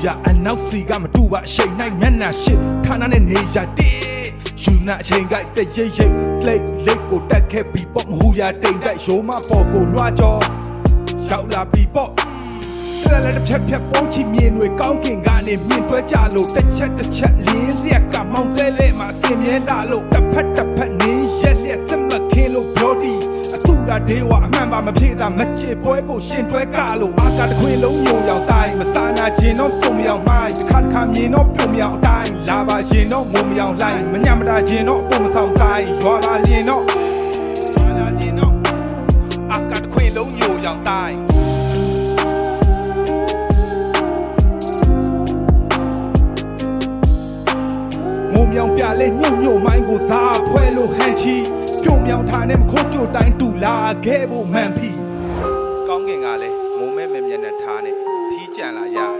ယူရအနောက်စီကမတူပါအရှိန်နိုင်မျက်နှာရှစ်ဌာနနဲ့နေရတဲ့ယူနာအချိန်ကတရိပ်ရိပ်လိတ်လိတ်ကိုတက်ခဲ့ပြီးပေါ့မဟူရတိမ်တိုက်ရိုးမပေါ်ကိုလွှားကြောရောက်လာပြီးပေါ့အဲ့လည်းတစ်ဖြက်ဖြက်ပိုးချီမြင်တွေကောင်းကင်ကနေမြင်တွဲကြလို့တစ်ချက်တစ်ချက်လင်းလျက်ကမောင်းတဲလဲမှာဆင်မြဲလာလို့တစ်ဖက်တစ် ဝအမှန်ပါမဖြစ်တာမချစ်ပွဲကိုရှင်တွဲကလို့အာကတခွင်လုံးညိုရောက်တိုင်းမစာနာခြင်းတော့စုံမြောင်မှိုင်းတစ်ခါတစ်ခါမြင်တော့ပြုံမြောင်အတိုင်းလာပါရင်တော့ငုံမြောင်လိုက်မညံမတာခြင်းတော့အပေါ်မဆောင်ဆိုင်ရွာပါရင်တော့ရွာလာရင်တော့အာကတခွင်လုံးညိုရောက်တိုင်းငုံမြောင်ပြလဲညှို့ညှို့မိုင်းကိုစားဖွဲလို့ဟန်ချီ ပြုံမြောင်ထားနဲ့မခိုးကြိုတိုင်းတူလာခဲ့ဖို့မှန်ပြီကောင်းကင်ကလည်းငုံမဲ့မဲ့မျက်နှာထားနဲ့ထီးကြံလာရတယ်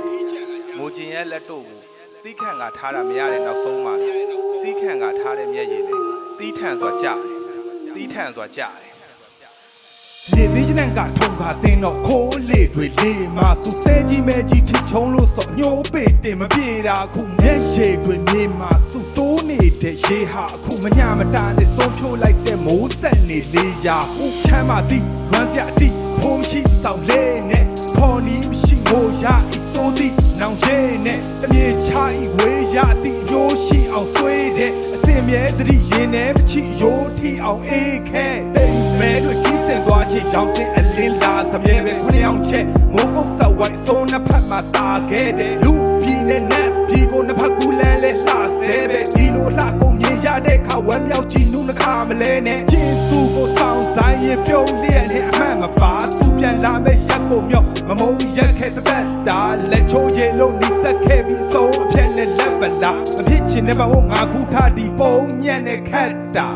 မိုးကျင်ရဲ့လက်တို့ကိုသီးခန့်ကထားတာမရတဲ့နောက်ဆုံးမှာစီးခန့်ကထားတဲ့မျက်ရည်လေးသီးထန်စွာကြာတယ်သီးထန်စွာကြာတယ်လေသေးချင်ကထုံခါတင်းတော့ခိုးလေတွေလေးမစုစဲကြီးမဲကြီးထိချုံလို့စောညိုးပေတင်မပြေတာခုမျက်ရည်တွေနေမှာစုတိုးနေတဲ့ရေဟာအခုမညမတာနဲ့သုံးဖြိုးလိုက်တဲ့မိုး ဆက်နေလေးရာဟုတ်ချမ်းပါသည်လွမ်းစရာအတိဖုံးရှိဆောင်လေးနဲ့ဖော်နီးမရှိငိုရဤစိုးသည်နောင်ရဲနဲ့တမြေချီဝေးရသည်ရိုးရှိအောင်ဆွေးတဲ့အစင်မြဲသတိရင်နဲ့မချီရိုးထီအောင်အေးခဲတိမ်မဲတွေကြီးစင်သွားချေရောင်စင်အလင်းလာစမြဲပဲခွန်းအောင်ချက်မိုးကုတ်ဆောက်ဝိုင်းစိုးနှစ်ဖက်မှာတာခဲ့တဲ့လူပြည်နဲ့နတ်ပြည်ကိုနှစ်ဖက်ကူလန်းလဲလှဆဲပဲ ဝမ်းမြောက်ကြည်နုနှခါမလဲနဲ့ချင်းသူကိုစောင်းဆိုင်ရင်ပြုံးလျက်နဲ့အမှန်မပါသူပြန်လာမဲ့ရက်ကိုမြောက်မမုံရက်ခဲ့တဲ့ပတ်တာလက်ချိုးရည်လုံးနီးစက်ခဲ့ပြီးဆုံးအဖြစ်နဲ့လက်ပလာမဖြစ်ချင်တဲ့ဘဝငါခုထားဒီပုံညံ့နဲ့ခတ်တာ